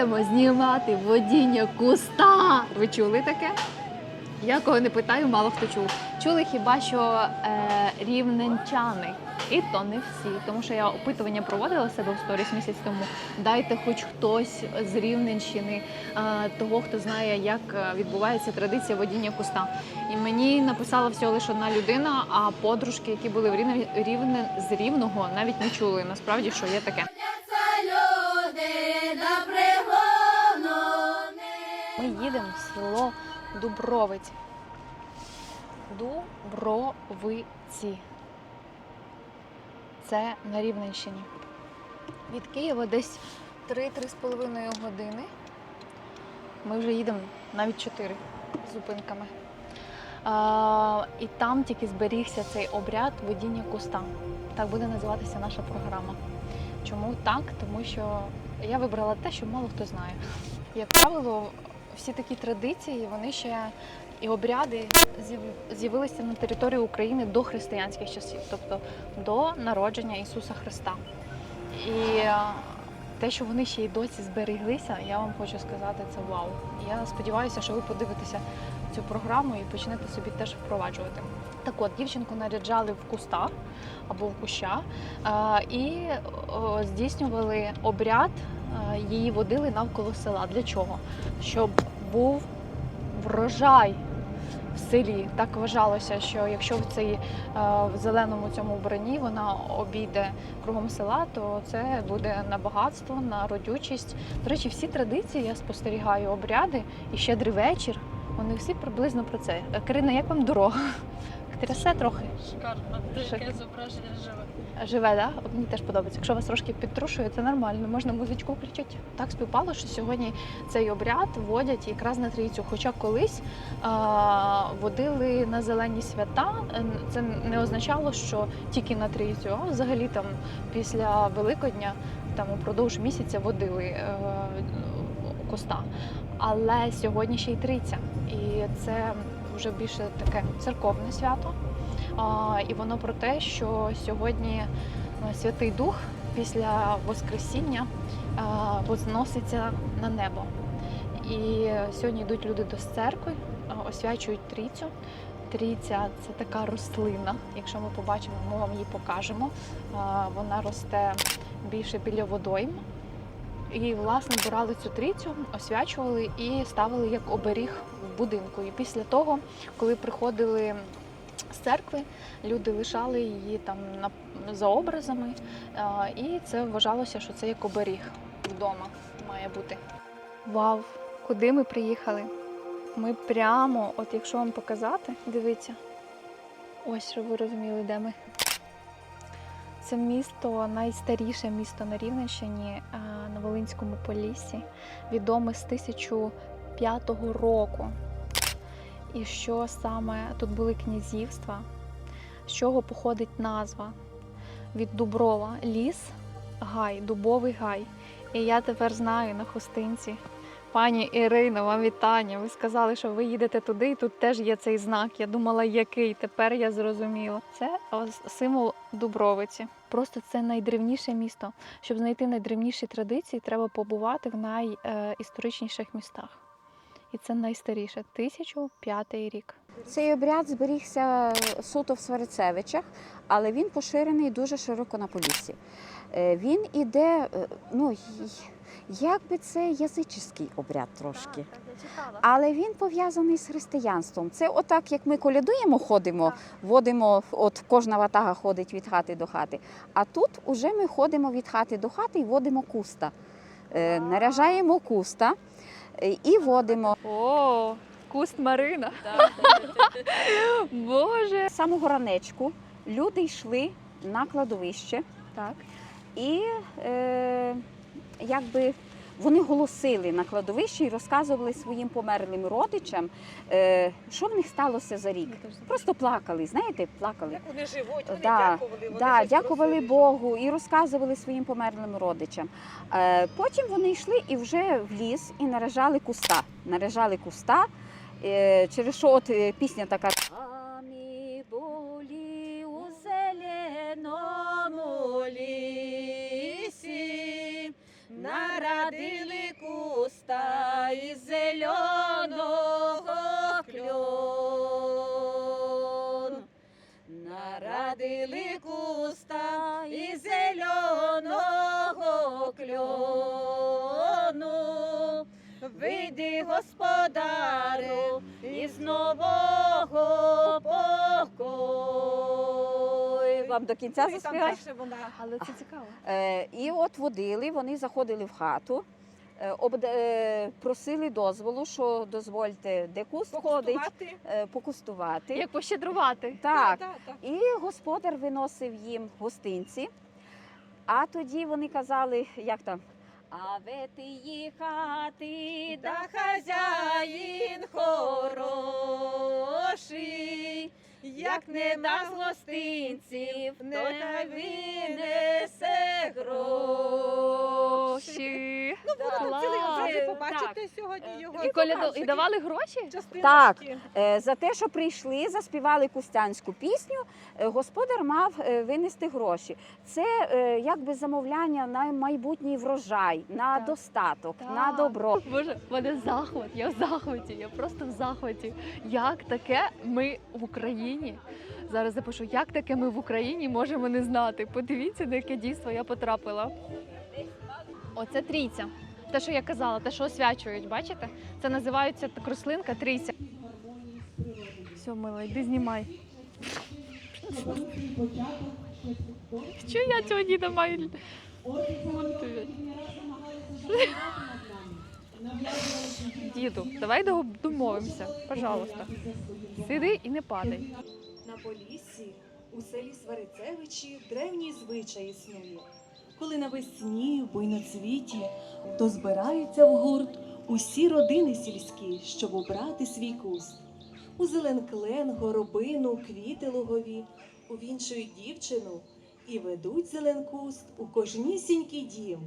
їдемо знімати водіння куста. Ви чули таке? Я кого не питаю, мало хто чув. Чули хіба що е, рівненчани. І то не всі, тому що я опитування проводила себе в сторіс місяць тому. Дайте хоч хтось з Рівненщини, е, того, хто знає, як е, відбувається традиція водіння куста. І мені написала всього лише одна людина, а подружки, які були в Рівне з Рівного, навіть не чули насправді, що є таке. Ми їдемо в село Дубровиць. Дубровиці. Це на Рівненщині. Від Києва десь 3-3,5 години. Ми вже їдемо навіть 4 зупинками. А, і там тільки зберігся цей обряд водіння куста. Так буде називатися наша програма. Чому так? Тому що я вибрала те, що мало хто знає. Як правило, всі такі традиції, вони ще і обряди з'явилися на території України до християнських часів, тобто до народження Ісуса Христа. І е, те, що вони ще й досі збереглися, я вам хочу сказати, це вау. Я сподіваюся, що ви подивитеся цю програму і почнете собі теж впроваджувати. Так от, дівчинку наряджали в куста або в куща е, і здійснювали обряд, е, її водили навколо села. Для чого? Щоб був врожай в селі. Так вважалося, що якщо в цей е, в зеленому цьому вбранні вона обійде кругом села, то це буде на багатство, на родючість. До речі, всі традиції я спостерігаю, обряди і щедрий вечір. Вони всі приблизно про це. Карина, як вам дорога? Трясе трохи. Шикарно, Шик- таке зображення живе. Живе, да? Мені теж подобається. Якщо вас трошки підтрушує, це нормально. Можна музичку включити. Так співпало, що сьогодні цей обряд водять якраз на трійцю. Хоча колись а, водили на зелені свята. Це не означало, що тільки на трійцю, а взагалі там після Великодня, там упродовж місяця водили е, коста. Але сьогодні ще й трійця. І це вже більше таке церковне свято. І воно про те, що сьогодні е, Святий Дух після Воскресіння е, возноситься на небо. І сьогодні йдуть люди до церкви, е, освячують трійцю. Трійця це така рослина. Якщо ми побачимо, ми вам її покажемо. Вона росте більше біля водойм. І, власне, брали цю трійцю, освячували і ставили як оберіг в будинку. І після того, коли приходили з церкви, люди лишали її там за образами, і це вважалося, що це як оберіг вдома має бути. Вау! Куди ми приїхали? Ми прямо, от якщо вам показати, дивіться. Ось щоб ви розуміли, де ми. Це місто найстаріше місто на Рівненщині е, на Волинському Поліссі, відоме з 1005 року. І що саме тут були князівства, з чого походить назва від Дуброва ліс, гай, дубовий гай. І я тепер знаю на хустинці. Пані Ірино, вам вітання. Ви сказали, що ви їдете туди, і тут теж є цей знак. Я думала, який. Тепер я зрозуміла. Це символ Дубровиці. Просто це найдревніше місто. Щоб знайти найдревніші традиції, треба побувати в найісторичніших містах. І це найстаріше 1005 рік. Цей обряд зберігся суто в Сварицевичах, але він поширений дуже широко на Поліссі. Е, Він іде, е, ну якби це язичний обряд трошки. Але він пов'язаний з християнством. Це отак, як ми колядуємо, ходимо, водимо, от кожна ватага ходить від хати до хати. А тут уже ми ходимо від хати до хати і водимо куста. Е, Наряжаємо куста е, і водимо. О, куст Марина. Боже. З самого ранечку люди йшли на кладовище Так. і е, якби вони голосили на кладовищі і розказували своїм померлим родичам, е, що в них сталося за рік. Просто плакали, знаєте, плакали. Як вони живуть, вони Да, дякували. Вони Да, дякували. Богу і розказували своїм померлим родичам. Е, потім вони йшли і вже в ліс і наражали куста. Наражали куста, е, через що от пісня така. посадили куста із зеленого кльону. нарадили куста із зеленого кльону. Вийди, господарю, Вам до кінця Ну, і там вона Але це цікаво. Е, і от водили, вони заходили в хату, е, обд- е, просили дозволу, що дозвольте, де куст ходить, покустувати. е, покустувати. Як пощедрувати. Так. Да, да, да. І господар виносив їм гостинці. А тоді вони казали, як там. А ви тиї хати, Да хазяїн хороший, як не дасть гостинців, не винесе гроші. Ну, Будете цілий Е, побачите сьогодні його. І, коляду... і давали гроші? Так. Е, За те, що прийшли, заспівали кустянську пісню, е, господар мав е, винести гроші. Це е, якби замовляння на майбутній врожай, на Так. достаток, Так. на добро. Боже, в мене захват, я в захваті, я просто в захваті. Як таке ми в Україні? Зараз запишу, як таке ми в Україні можемо не знати. Подивіться, на яке дійство я потрапила. Оце трійця. Те, що я казала, те, що освячують, бачите? Це називається рослинка трійця. Все, мила, йди знімай. Що я цього діда маю? Діду, давай домовимося, пожалуйста. Сиди і не падай. На Поліссі у селі Сварицевичі древній звичай існує. Коли навесні в буйноцвіті, то збираються в гурт усі родини сільські, щоб убрати свій куст. У зеленклен, горобину, квіти лугові увінчують дівчину і ведуть зеленкуст у кожнісінький дім,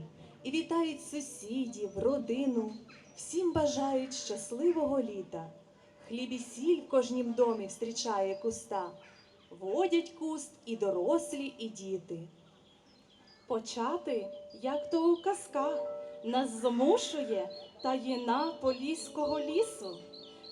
і вітають сусідів, родину, всім бажають щасливого літа. Хліб і сіль в кожнім домі встрічає куста, водять куст і дорослі, і діти. Почати, як то у казках, нас змушує таїна поліського лісу.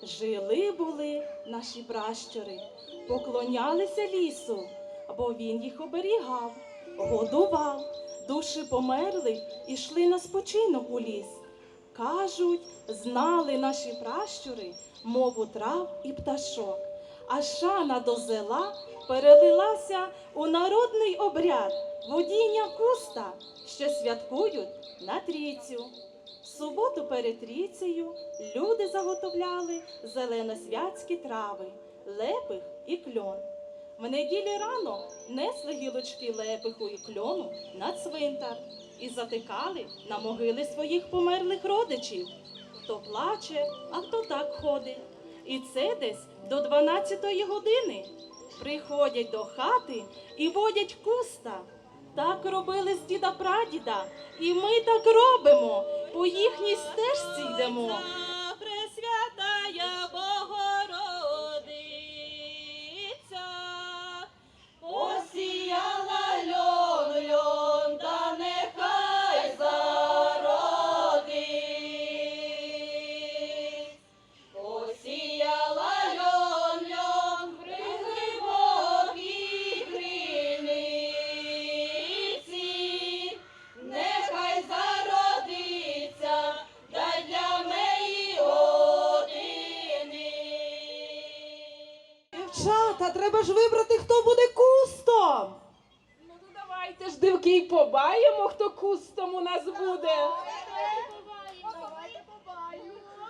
Жили були наші пращури, поклонялися лісу, бо він їх оберігав, годував, душі померли, ішли на спочинок у ліс. Кажуть, знали наші пращури мову трав і пташок, а шана до зела перелилася у народний обряд водіння куста, що святкують на трійцю. В суботу перед трійцею люди заготовляли зеленосвятські трави, лепих і кльон. В неділі рано несли гілочки лепиху і кльону на цвинтар і затикали на могили своїх померлих родичів. Хто плаче, а хто так ходить. І це десь до 12-ї години. Приходять до хати і водять куста. Так робили з діда прадіда, і ми так робимо. По їхній стежці йдемо. Й побаємо, хто кустом у нас буде.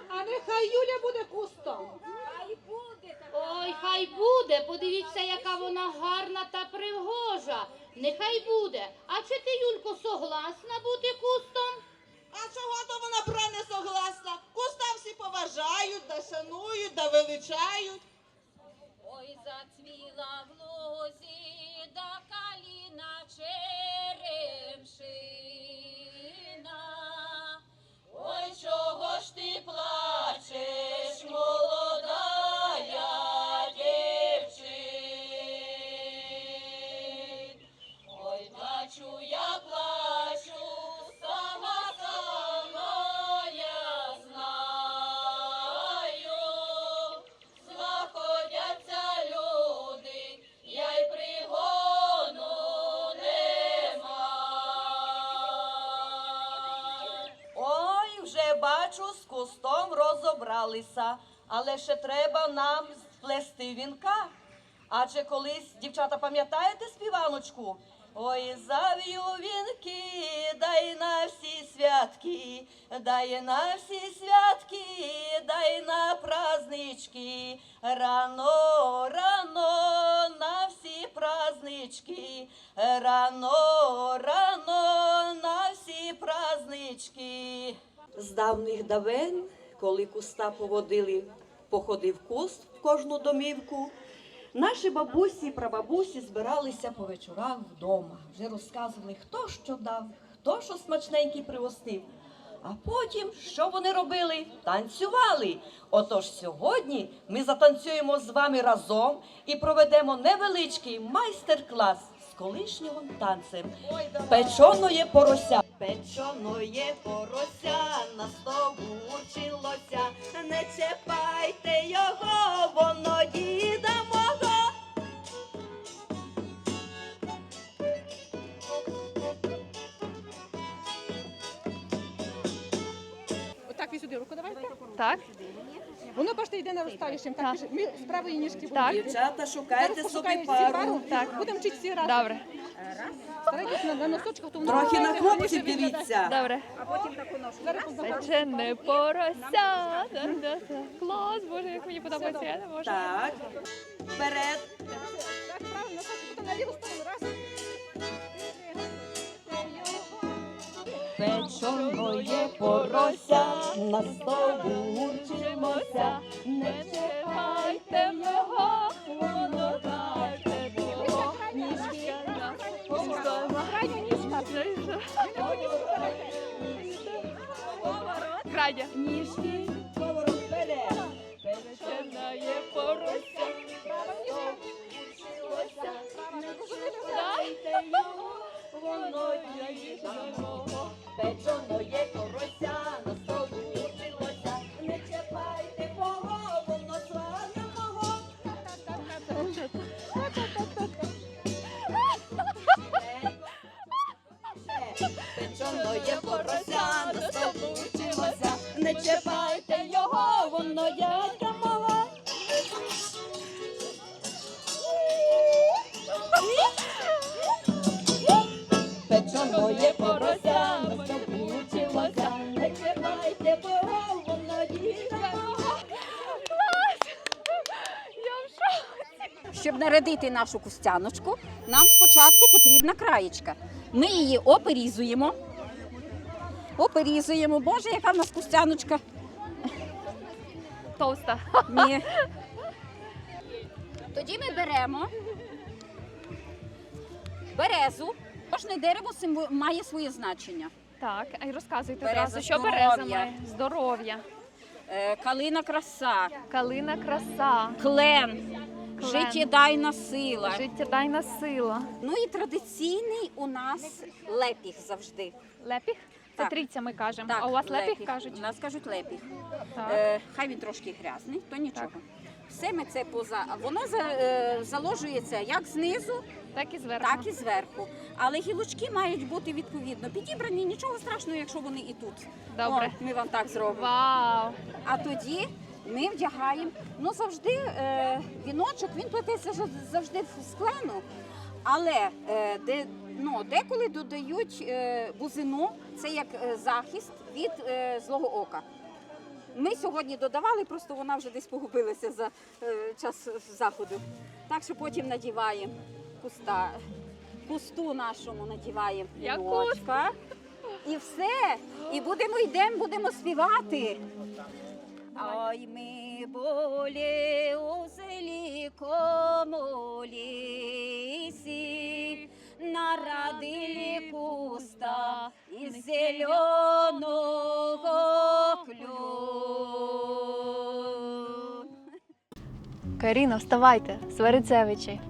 А нехай Юля буде кустом. Ой, хай буде. Подивіться, яка вона гарна та пригожа. Нехай буде. А чи ти, Юлько, согласна бути кустом? А чого то вона про не согласна? Куста всі поважають, да шанують, да величають. Ой, зацвіла в лозі черемшина. Ой, чого ж ти плачеш, молодая збиралися, але ще треба нам сплести вінка. Адже колись, дівчата, пам'ятаєте співаночку? Ой, зав'ю вінки, дай на всі святки, дай на всі святки, дай на празднички, рано, рано на всі празднички, рано, рано на всі празднички. З давних давен, коли куста поводили, походив куст в кожну домівку. Наші бабусі і прабабусі збиралися по вечорах вдома. Вже розказували, хто що дав, хто що смачненький пригостив. А потім що вони робили? Танцювали. Отож сьогодні ми затанцюємо з вами разом і проведемо невеличкий майстер-клас з колишнього танцем. Печоноє порося. Печоноє порося на стову училося. Не чіпайте його, воно діда мого. Отак ви сюди руку давайте. Так, Воно бачите, йде на розставішим. Так, Так. ми з правої ніжки будемо. Так. Дівчата, шукайте собі пару. пару. Так. Будемо вчити всі разом. добре, Старайтесь на, на носочках, то воно Трохи на гарніше хлопців виглядає. дивіться. добре. Зараз познаємо. Печене порося. Клас, боже, як мені подобається, я не можу. Так. Вперед. Так, правильно, носочок, потім на ліву сторону. Раз. Печоноє порося, на стову учимося. не чекайте його, воно ніжка. Крайня. Ніжки, Поворот вперед. Щоб нарядити нашу кустяночку, нам спочатку потрібна краєчка. Ми її оперізуємо. Оперізуємо. Боже, яка в нас кустяночка. Товста. Ні. Тоді ми беремо березу. Кожне дерево має своє значення. Так, а й розказуйте Береза одразу, що здоров'я. береза має? Здоров'я. Е, Калина краса, Калина краса. клен, Клен. життєдайна сила. Життєдайна сила. Ну і традиційний у нас лепіх завжди. Лепіх? Це Так. трійця ми кажемо. а у вас лепіх, кажуть? У нас кажуть лепіх. Так. Е, хай він трошки грязний, то нічого. Все ми це поза. Воно за, е, заложується як знизу, Так і зверху. так і зверху. Але гілочки мають бути відповідно підібрані. Нічого страшного, якщо вони і тут. Добре. О, ми вам так зробимо. Вау! А тоді ми вдягаємо. Ну завжди е, віночок він плететься завжди в склену. Але е, де, ну, деколи додають е, бузину, це як е, захист від е, злого ока. Ми сьогодні додавали, просто вона вже десь погубилася за е, час заходу. Так що потім надіваємо куста, кусту нашому надіваємо віночка. І все. І будемо йдемо, будемо співати. Ой, ми були у великому лісі, нарадили куста із зеленого клю. Каріна, вставайте, Сверицевичі.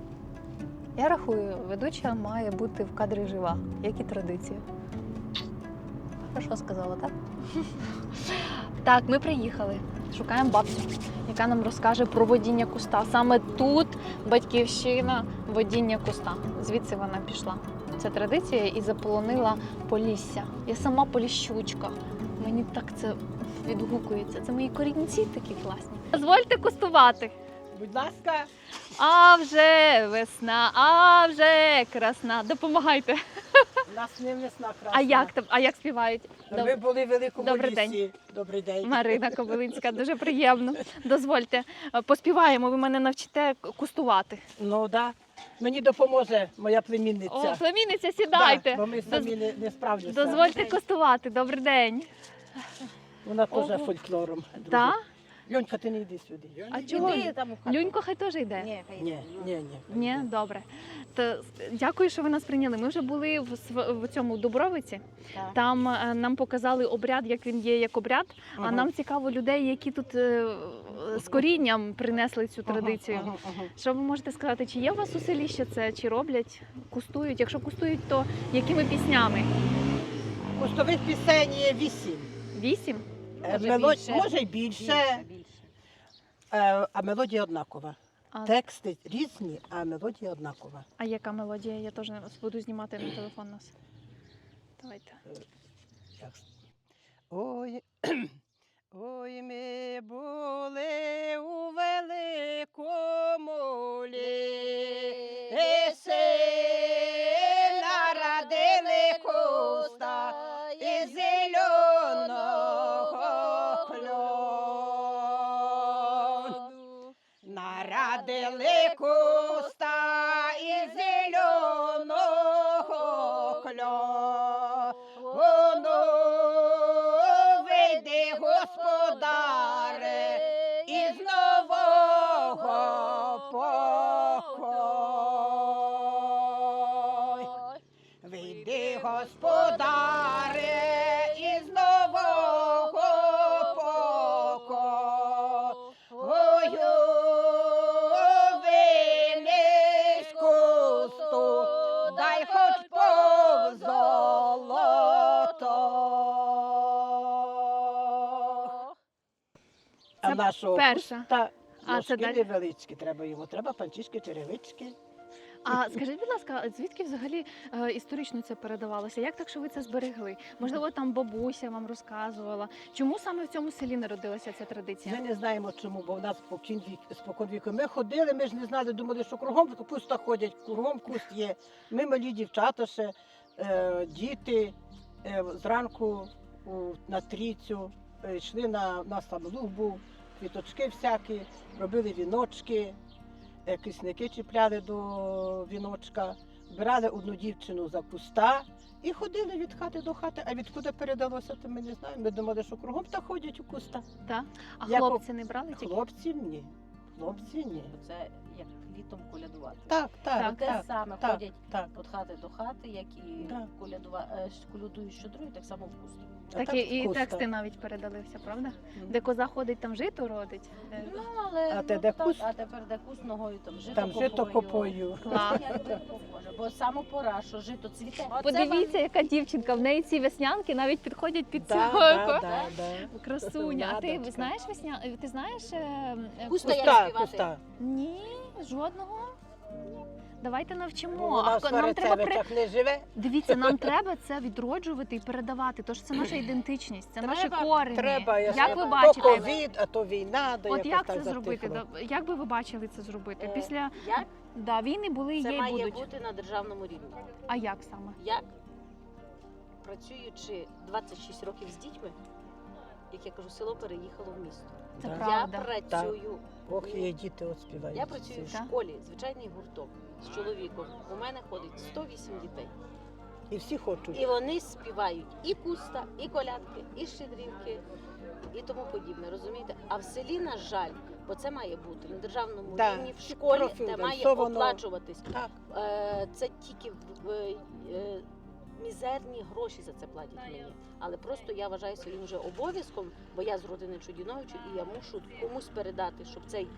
Я рахую, ведуча має бути в кадрі жива, як і традиція. Хорошо сказала, так? Так, ми приїхали. Шукаємо бабцю, яка нам розкаже про водіння куста. Саме тут батьківщина водіння куста. Звідси вона пішла. Це традиція і заполонила Полісся. Я сама поліщучка. Мені так це відгукується. Це мої корінці такі класні. Дозвольте кустувати. Будь ласка, А вже весна, а вже красна. Допомагайте. У нас не весна красна. А як там? А як співають? Ми були в великому Добрий лісі. Добрий день. Марина Кобилинська, дуже приємно. Дозвольте, е, поспіваємо. Ви мене навчите кустувати. Ну да. Мені допоможе моя племінниця. О, племінниця, сідайте. Да, бо ми самі Доз- не, не справдимося. Дозвольте кустувати. Добрий день. Вона теж фольклором. Так? Льонька, ти не йди сюди. А чого? Люнько хай теж йде. Ні, ні, ні. Ні, Ні, добре. То дякую, що ви нас прийняли. Ми вже були в, св- в цьому Дубровиці. Там е, нам показали обряд, як він є, як обряд. А Ага. нам цікаво людей, які тут е, з корінням принесли цю Ага, традицію. ага, ага. Що ви можете сказати, чи є у вас у селі ще це, чи роблять, кустують? Якщо кустують, то якими піснями? Кустових пісень є вісім. Вісім? Е, мело- Може й більше, Е, а мелодія однакова. А, Тексти різні, а мелодія однакова. а яка мелодія? Я теж буду знімати на телефон нас. Давайте. Ой, ой, ми були у великому лісі, народили куста нашого перша. куста А, це далі? невеличкі треба йому. Треба панчішки, черевички. А скажіть, будь ласка, звідки взагалі е, історично це передавалося? Як так, що ви це зберегли? Можливо, там бабуся вам розказувала. Чому саме в цьому селі народилася ця традиція? Ми не знаємо чому, бо в нас спокон вік, спокон віку. Ми ходили, ми ж не знали, думали, що кругом куста ходять, кругом куст є. Ми малі дівчата ще, е, діти е, зранку у, на трійцю е, йшли на у нас там луг був, квіточки всякі, робили віночки, е, кисники чіпляли до віночка, брали одну дівчину за куста. І ходили від хати до хати, а відкуди передалося, то ми не знаємо. Ми думали, що кругом та ходять у куста. Так. А Як хлопці не брали тільки? Хлопців ні. Хлопці ні. Це літом колядувати. Так, так, Так, Те так, саме так, ходять так. від хати до хати, як і Так. колядува... е, колядують щодруги, так само вкусно. А Так так і, і вкусно. тексти навіть передалися, правда? Мгм. Де коза ходить, там жито родить. Де- Ну, але А те ну, де так, куст? а тепер де куст ногою, там жито Там жито копою. Клас. Якби похоже, Бо саме пора, що жито цвіте. Подивіться, яка дівчинка. В неї ці веснянки навіть підходять під да, да. Красуня. А ти Ладочка. знаєш весня? Ти знаєш? е, е, Куста як Куста, співати? куста. Ні, жодного. Давайте навчимо. Ну, вона А в нам треба при... Сварицевичах не живе. Дивіться, нам треба це відроджувати і передавати. Тож це наша ідентичність, це наші корені. Треба, я Як ви То бачите? ковід, а то війна, да От якось як так це зробити? затихло. Да, Як би ви бачили це зробити? Е, Після Як да, війни були, це є і має будуть. бути на державному рівні? А як саме? Як працюючи 26 років з дітьми, як я кажу, село переїхало в місто. Це Да. правда. Я працюю. Ох, є діти от співають. Я працюю в. Так. школі, звичайний гурток з чоловіком. У мене ходить 108 дітей. І всі хочуть. І вони співають і куста, і колядки, і щедрівки, і тому подібне. Розумієте? А в селі, на жаль, бо це має бути на державному Да, рівні в школі, де має профінансовано. оплачуватись. Так. Е, Це тільки в- в- е, мізерні гроші за це платять мені. Але просто я вважаю своїм вже обов'язком, бо я з родини Чудіновичів, і я мушу комусь передати, щоб цей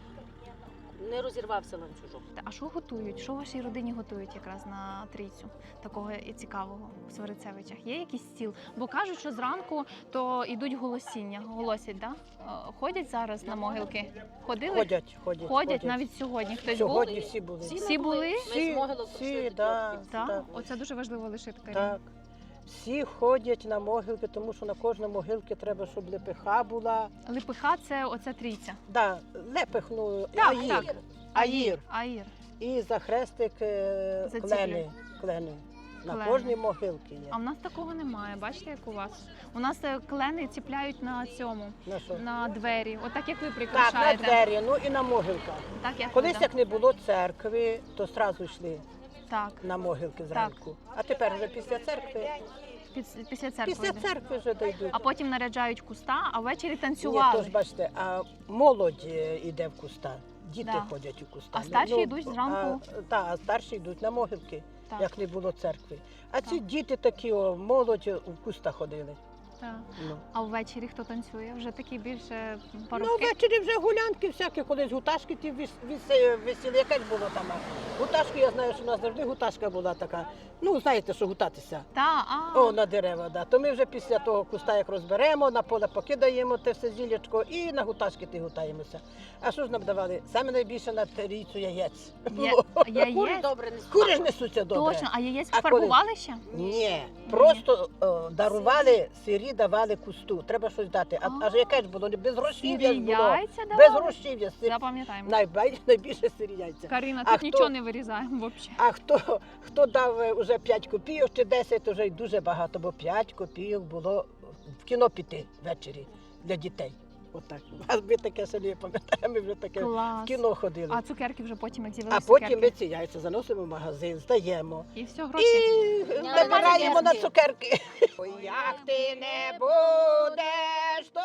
не розірвався ланцюжок. А що готують? Що вашій родині готують якраз на трійцю такого і цікавого в Сварицевичах? Є якийсь стіл? Бо кажуть, що зранку то йдуть голосіння. Голосять, да? Е, Ходять зараз на могилки? Ходили? Ходять, ходять. Ходять навіть сьогодні. Хтось Сьогодні був? всі були. Всі були? Ми Всі, з могилок всі, прийшли до да. Так. оце дуже важливо лишити Так. Всі ходять на могилки, тому що на кожній могилці треба, щоб лепеха була. Липиха це оця трійця. Да, лепех, ну, Так, аїр. так. Аїр. Аїр. І за хрестик е, За клени. клени. На Клени. кожній могилці є. А в нас такого немає. Бачите, як у вас? У нас е, клени ціпляють на цьому, На що? на двері. Отак як ви Так, на прикрашаєте. двері, ну і на могилках. Так, як ви, Колись да. як не було церкви, то одразу йшли Так, на могилки зранку. А тепер вже після церкви, під- після церкви. після йде. церкви вже дійдуть. А потім наряджають куста, а ввечері Ні, то ж бачите, а молодь е, йде в куста. Діти Да. ходять у куста. А старші Ну, йдуть зранку? А, та, а старші йдуть на могилки, Так, як не було церкви. А ці Так. діти такі, о, молодь е, в куста ходили. Так. Ну. А ввечері хто танцює? Вже такі більше Ну, ввечері вже гулянки всякі, колись гуташки ті віс, віс, весілі, якась було там. Гуташки, я знаю, що у нас завжди гуташка була така. Ну, знаєте, що гутатися. Та, а, О, на дерева, да. То ми вже після того куста як розберемо, на поле покидаємо те все зілячко і на гуташки ти гутаємося. А що ж нам давали? Саме найбільше на трійцю яєць. Є- було. Кури яєць? добре не Кури ж несуться добре. Точно, а яєць А фарбували ще? Ні, просто о, дарували сирі, давали кусту. Треба щось дати. А, А. аж яке ж було? Без грошів'я ж було. яйця Без давали? грошів'я. Сир... Запам'ятаємо. Найбай- найбільше сирі яйця. Карина, А тут хто- нічого не вирізаємо взагалі. А хто, хто дав е, вже 5 копійок чи 10, то вже й дуже багато, бо 5 копійок було в кіно піти ввечері для дітей. Отак. А ми таке не пам'ятаємо, ми вже таке в Клас. кіно ходили. А цукерки вже потім, як А з'явилися потім ми цукерки. ці яйця заносимо в магазин, здаємо. І все, І гроші. набираємо на цукерки. Як ти не будеш, то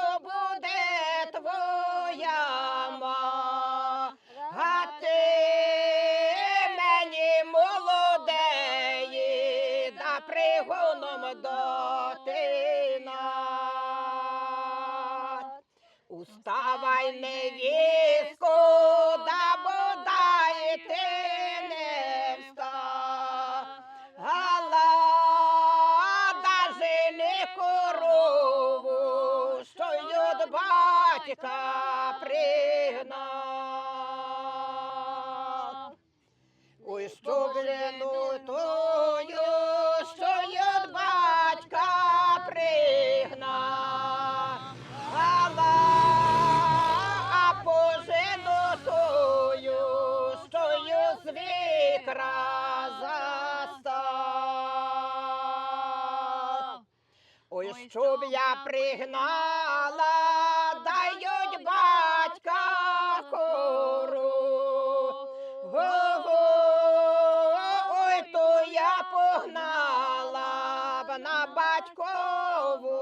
на батькову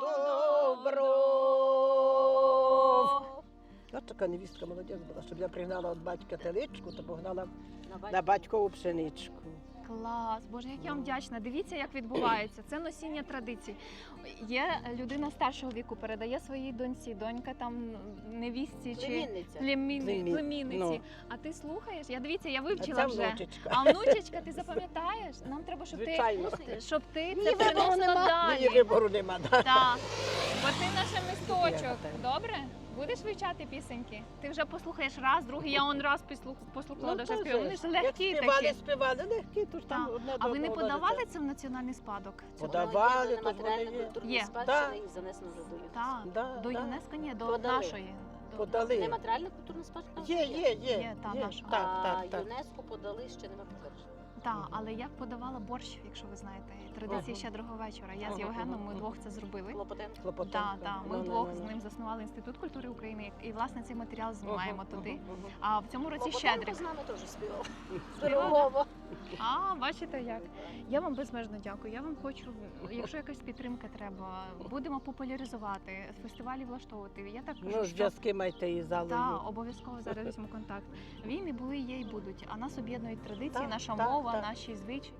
добру. Ось така невістка молодець була, щоб я пригнала від батька теличку, то погнала На на батькову пшеничку. Клас, боже, як я вам вдячна. Дивіться, як відбувається. Це носіння традицій. Є людина старшого віку, передає своїй доньці, донька там невістці чи Племінниця. племінни- Племін- племінниці. ну. А ти слухаєш? Я дивіться, я А вивчила це вже. внучечка. А внучечка, ти запам'ятаєш? Нам треба, щоб ти щоб ти Ні, це вибору приносила нема. Ні, вибору нема. да. Бо ти наше місточок. Добре? Будеш вивчати пісеньки? Ти вже послухаєш раз, другий, я он раз послух- послухала, Ну, даже то Вони ж. ж Як легкі співали, такі. співали, легкі, то ж там Так. одне А до ви не одного подавали це в національний спадок? Подавали, є то матеріальна вони є. Да. і занесено вже до ЮНЕСКО. Так. Да, До да. ЮНЕСКО ні, до Подали. нашої. До- Подали. Не матеріальна культурна спадщина? Є, є, є. Є, та, наша. Так, а так, так. ЮНЕСКо подали ще нема підтвердження. Так, але як подавала борщ, якщо ви знаєте, традиції Ага. щедрого вечора. Я з Євгеном, ми ага. двох це зробили. Клопотенко. Клопотенко. Так, так. Ми Ну, ну, вдвох ну, з ним заснували інститут культури України, і власне цей матеріал знімаємо Ага, туди. А в цьому році щедрик. з нами теж співав. Співала? Пирогово. А, бачите як. Я вам безмежно дякую. Я вам хочу, якщо якась підтримка треба, будемо популяризувати, фестивалі влаштовувати. Я так кажу, Ну, що зв'язки маєте із залою. Так, обов'язково зараз візьму контакт. Війни були, є і будуть. А нас об'єднують традиції, наша мова. Наші звичаї.